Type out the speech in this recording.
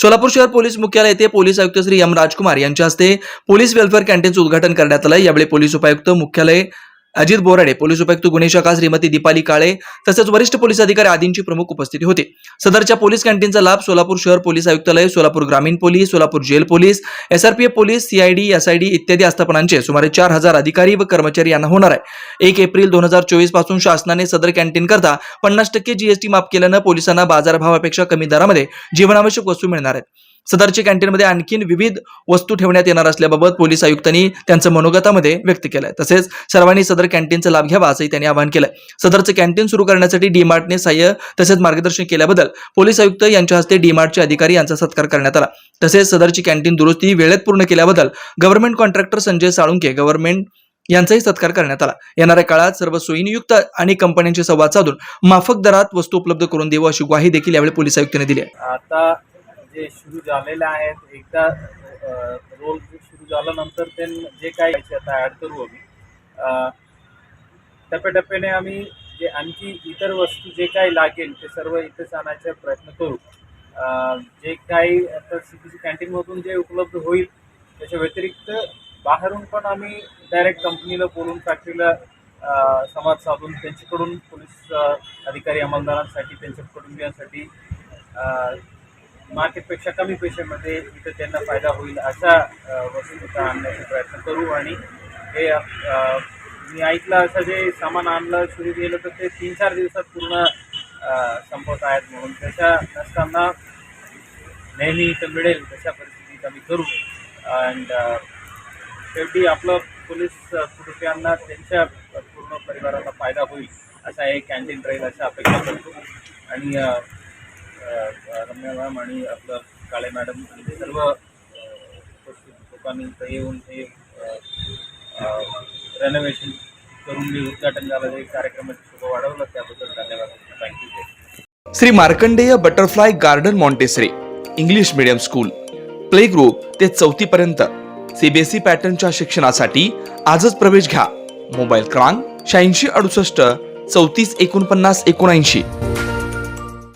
सोलापूर शहर पोलीस मुख्यालय येथे पोलीस आयुक्त श्री एम राजकुमार यांच्या हस्ते पोलीस वेलफेअर कॅन्टीनचं उद्घाटन करण्यात आलं यावेळी पोलीस उपायुक्त मुख्यालय अजित बोराडे पोलीस उपायुक्त गुन्हे शाखा श्रीमती दीपाली काळे तसेच वरिष्ठ पोलीस अधिकारी आदींची प्रमुख उपस्थिती होती. सदरच्या पोलीस कॅन्टीनचा लाभ सोलापूर शहर पोलीस आयुक्तालय सोलापूर ग्रामीण police Solapur jail police SRPF police CID SID इत्यादी आस्थापनांचे सुमारे चार हजार अधिकारी व कर्मचारी यांना होणार आहे. एक एप्रिल दोन हजार चोवीसपासून शासनाने सदर कॅन्टीन करता पन्नास टक्के जीएसटी माफ केल्यानं पोलिसांना बाजारभावापेक्षा कमी दरामध्ये जीवनावश्यक वस्तू मिळणार आहेत. सदरच्या कॅन्टीनमध्ये आणखीन विविध वस्तू ठेवण्यात येणार असल्याबाबत पोलीस आयुक्तांनी त्यांचं मनोगतामध्ये व्यक्त केलंय. तसेच सर्वांनी सदर कॅन्टीनचा लाभ घ्यावा असंही त्यांनी आवाहन केलंय. सदरचं कॅन्टीन सुरू करण्यासाठी डीमार्टने सहाय्य तसेच मार्गदर्शन केल्याबद्दल पोलीस आयुक्त यांच्या हस्ते डीमार्टचे अधिकारी यांचा सत्कार करण्यात आला. तसेच सदरची कॅन्टीन दुरुस्ती वेळेत पूर्ण केल्याबद्दल government contractor Sanjay Salunke government यांचाही सत्कार करण्यात आला. येणाऱ्या काळात सर्व सोयीनियुक्त आणि कंपन्यांशी संवाद साधून माफक दरात वस्तू उपलब्ध करून देऊ अशी ग्वाही देखील यावेळी पोलीस आयुक्तांनी दिली आहे. आता जे सुरू झालेले आहेत एकदा रोल सुरू झाल्यानंतर ते जे काही आता ॲड करू आम्ही. टप्प्याटप्प्याने आम्ही जे आणखी इतर वस्तू जे काही लागेल ते सर्व इथेच आणायचा प्रयत्न करू. जे काही आता सी पी सी कॅन्टीनमधून जे उपलब्ध होईल त्याच्या व्यतिरिक्त बाहेरून पण आम्ही डायरेक्ट कंपनीला बोलून फॅक्टरीला संवाद साधून त्यांच्याकडून पोलीस अधिकारी अंमलदारांसाठी त्यांच्या कुटुंबियांसाठी मार्केटपेक्षा कमी पैशामध्ये इथं त्यांना फायदा होईल अशा अ, वस्तू आणण्याचा प्रयत्न करू आणि हे मी ऐकलं असं जे सामान आणलं सुरू केलं तर ते तीन चार दिवसात पूर्ण अ, संपत आहेत म्हणून त्याच्या नसताना नेहमी इथं मिळेल तशा परिस्थितीत आम्ही करू. अँड शेवटी आपलं पोलीस कुटुंबियांना त्यांच्या पूर्ण परिवाराला फायदा होईल असा एक कॅन्टीन राहील अशा अपेक्षा करतो. आणि रम्या मॅम आणि आपलं काळे मॅडम आणि सर्व उपस्थित लोकांनी इथं येऊन हे रेनोव्हेशन करून मी उद्घाटन झालं हे कार्यक्रमाची शोभा वाढवलं त्याबद्दल धन्यवाद. Thank you Shri Markandeya butterfly garden Montessori English medium school play group ते चौथी पर्यंत. सीबीएसई पॅटर्नच्या शिक्षणासाठी आजच प्रवेश घ्या. मोबाईल क्रमांक शहाऐंशी अडुसष्ट चौतीस एकोणपन्नास एकोणऐंशी.